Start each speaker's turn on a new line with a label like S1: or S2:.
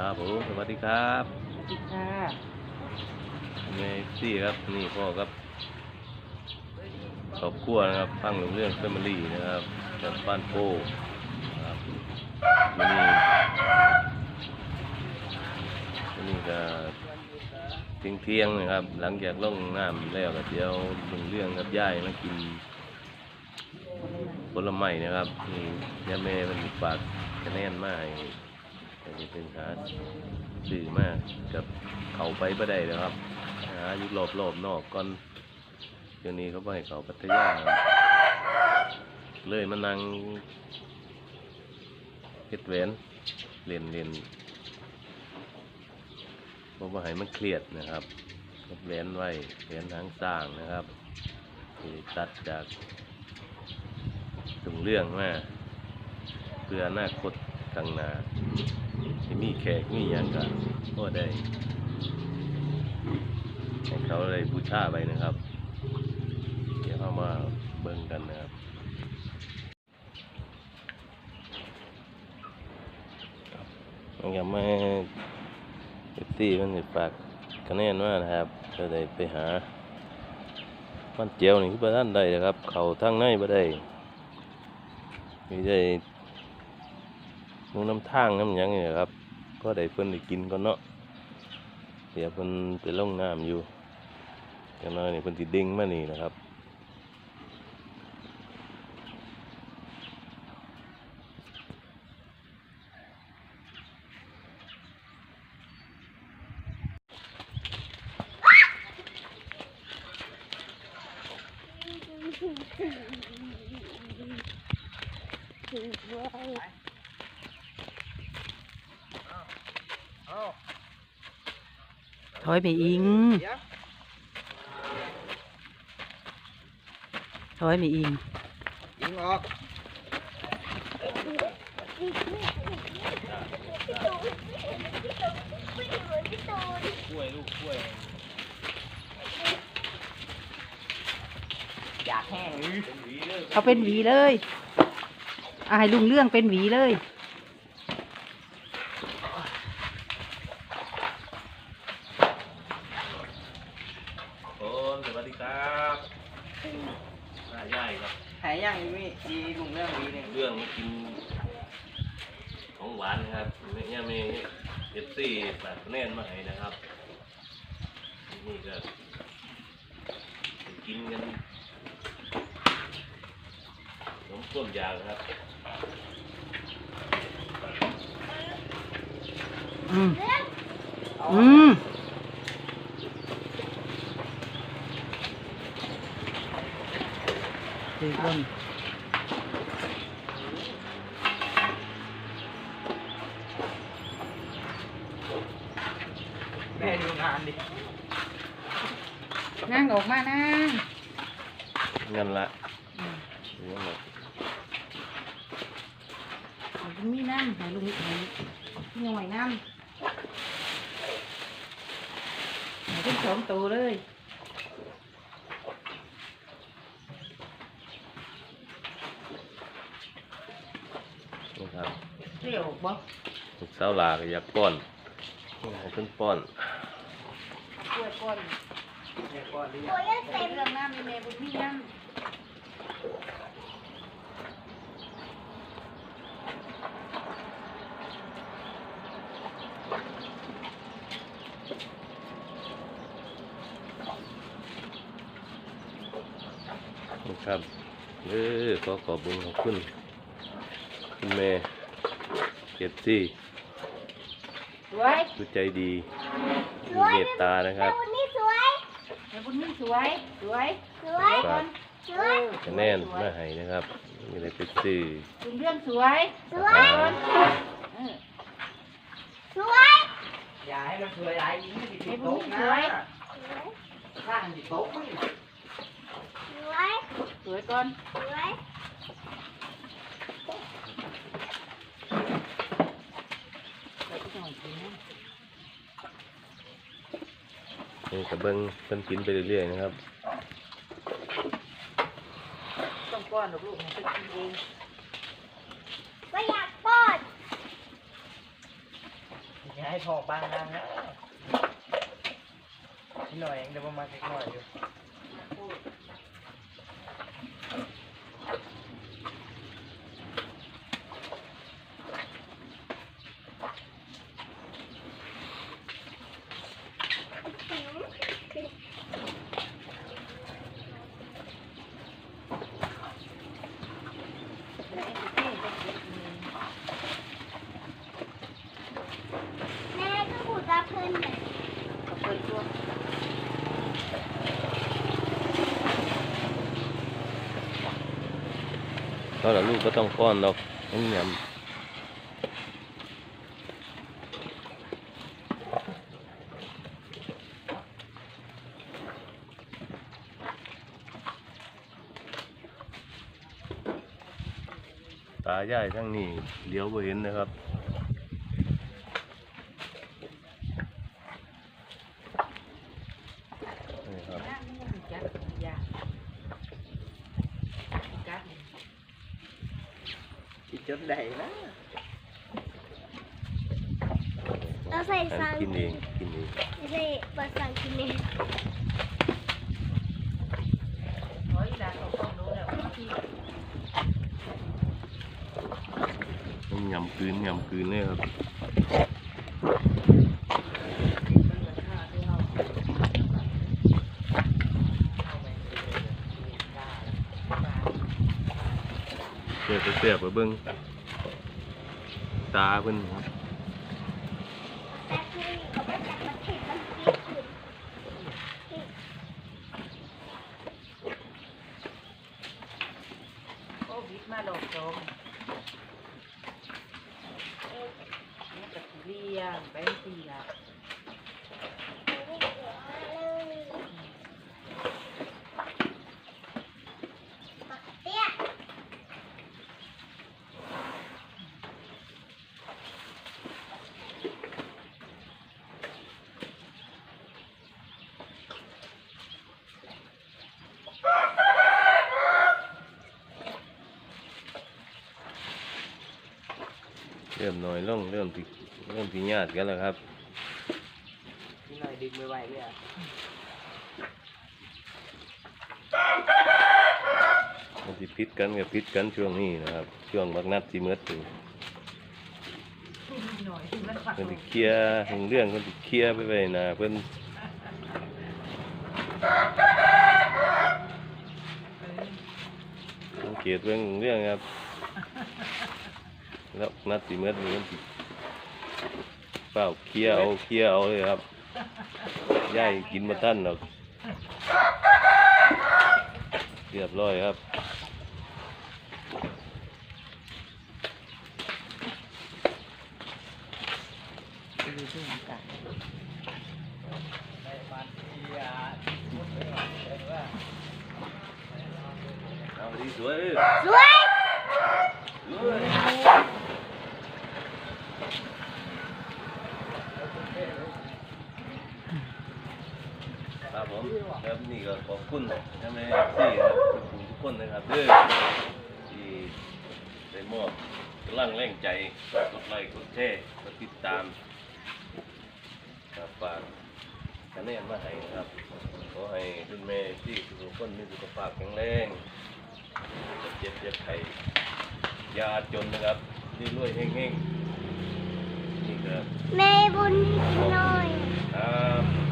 S1: ครับผมสวัสดีครับ
S2: สวัสดีค่ะ
S1: เมซี่ครับนี่พ่อครับครอบครัวนะครับฟังเรื่องเฟมิลี่นะครับจากบ้านโพครับวันนี้วันนี้ก็เที่ยงเที่ยงๆนะครับ หลังจากลงน้ำแล้วก็เดี๋ยวลงเรื่องกับย่ายมากินผลไม้นะครับนี่ย่าแม่มันฝากคะแนนมาให้ ให้เป็นหาซื้อมากกับเขาไปบ่ได้แล้วครับหาอยู่รอบรอบๆนอกก่อนเดี๋ยวนี้เขาไปเขาพัทยาเลยมานั่งเฮ็ดแหวนเรียนเรียนเพราะว่าให้มันเครียดนะครับเฮ็ดแหวนไว้แหวนทางสร้างนะครับตัดจากตรงเรื่องมาเพื่ออนาคตข้างหน้า ที่มีแขกมีอย่างกันก็ได้ให้เขาได้บูชาไปนะครับ เดี๋ยวเข้ามาเบิ่งกันนะครับมันก็มาเอฟซีมันสิฝากคะแนนว่านะครับจะได้ไปหามันเจียวนี่คือประท่านใดนะครับ เขาทั้งในบ่ได้มีได้ งน้ำทางน้ำยังนี่แหละครับ ก็ได้เพิ่นได้กินก่อนเนาะเดี๋ยวเพิ่นไปล่องน้ำอยู่จังน้อยนี่เพิ่นสิดิ่งมานี่นะครับ
S2: ถอยไปอิง ถอยไปอิง
S3: ยิงออกอยากแห้ง
S2: เขาเป็นหวีเลยอายลุงเรื่องเป็นหวีเลย
S1: โอ้ส วัสดีครับน่าย่ายครับ
S3: หายยังมีดีลุงเรื่องวีเนี่ย
S1: เรื่องมากินของหวานนะครับแม่ย่าแม่เอฟซีฝากคะแนนมาให้นะครับ นี่ก็ไปกินกันขนมต้มยางครับ
S2: อืมอืม ถือลง
S3: แม่ดูงานดิ
S2: นั่งออกมานั่ง
S1: งั้นละ
S2: อืม
S1: งั้นละ
S2: ให้ลุงมีน้ำให้ลุงให้พี่หน่อยน้ำให้เป็นสองตัวเลย
S1: นะครับ
S2: เรียวบ่
S1: ลูกสาวหลาก็อยากป้อนให้เพิ่นป้อน
S2: ช่วยก่อน
S3: เดี๋ยวก่อนดิ
S2: เรื่องน้ำมีแม่บุญมีน้ำ
S1: นะครับเออขอขอบคุณขอบคุณ คุณแม่เก็บซี่
S2: สวย
S1: ผู้ใจดีมีเมตตานะครับ
S2: แม่บุญมีสวย สวย สวย
S1: ฝาก
S2: สวย
S1: คะแนนมาให้นะครับมีอะไรไปซื้อ
S2: คุณเรื่องสวย
S1: สวย
S2: เออ
S3: อย่าให้มันสวยหลายยิงไม่ติดโต๊ะนะข้างติดโต๊ะไม่
S2: สวยก่อนเดี๋ยวอีกหน่อยกินนะ
S1: นี่กระเบิ้งเพิ่นกินไปเรื่อยๆนะครับ
S2: ต้องป้อนลูกๆให้เพิ่นกินเอง
S3: อย่าให้ให้พอบางนางนะนิดหน่อยเองเดี๋ยวประมาณสักหน่อยอยู่
S4: แม่ก็หูตาเพิ่นน่ะ
S2: ก็เปิดตัว
S1: เขาละลูกก็ต้องป้อนดอกน้ำยตาใหญ่ทั้งนี้เดี๋ยวบ่เห็นนะครับ นี่ครับ
S2: นะนี่มันจัดยากัด
S3: จิตจดได้นะ
S4: เราใส่
S1: อัน
S4: ซัง
S1: กินเองกินเอง
S4: ใส่บะซังกินเอง
S2: โอ้ยดาเขาต้องรู้แล้วว่าที่
S1: ต้องยำกลืนยำกลืนเลยครับ
S2: มันเหมือนข้าวที่เรา
S3: เข้าไปเลยมีกล้าแล้ว
S1: เสียบเสียบไปเบิ้งตาเพิ่นครับ
S4: แป๊บนึงเอาไปจับมันผิดมันปีกขึ้น
S2: โควิดมาหลอกจมนี่ก็สิเลี้ยงไปสิล่ะ
S1: ริ่มน้อยลงเริ่มที่เริ่มที่ญาติกันแล้วครับ
S3: นิดหน่อยดึงไม่ไหวเลยอะ
S1: มันสิพิษกันกับพิษกันช่วงนี้นะครับ ช่วงบักนัดที่เมื่อถึง
S2: หน่อยมันฝัก
S1: เพิ่นสิเคลียร์ถึงเรื่องเพิ่นสิเคลียร์ไปไว้หนะเพิ่นสังเกตเรื่องเรื่องครับ แล้วนัดสิเมื่อถึงเพิ่นสิเปล่าเคลียร์เอาเคลียร์เอาเลยครับย่ายกินมาท่านหรอกเรียบร้อยครับ
S2: ดูดูกัน
S3: ได้มันเสียมุดไม่ไหวเลยว่า
S1: เอาดีสวยเลย
S4: สวย
S1: ครับผมครับนี่ก็ขอบคุณใช่ไหมที่ครับทุกคนทุกคนนะครับเด้อที่ได้มอบกำลังแรงใจกดไลค์กดแชร์กดติดตามครับฝากคะแนนมาให้นะครับขอให้คุณแม่ที่ทุกคนมีสุขภาพแข็งแรงจะเจ็บเจ็บไข้อยาจนนะครับรวยๆเฮงๆนี่ครับ
S4: แม่บุญกินน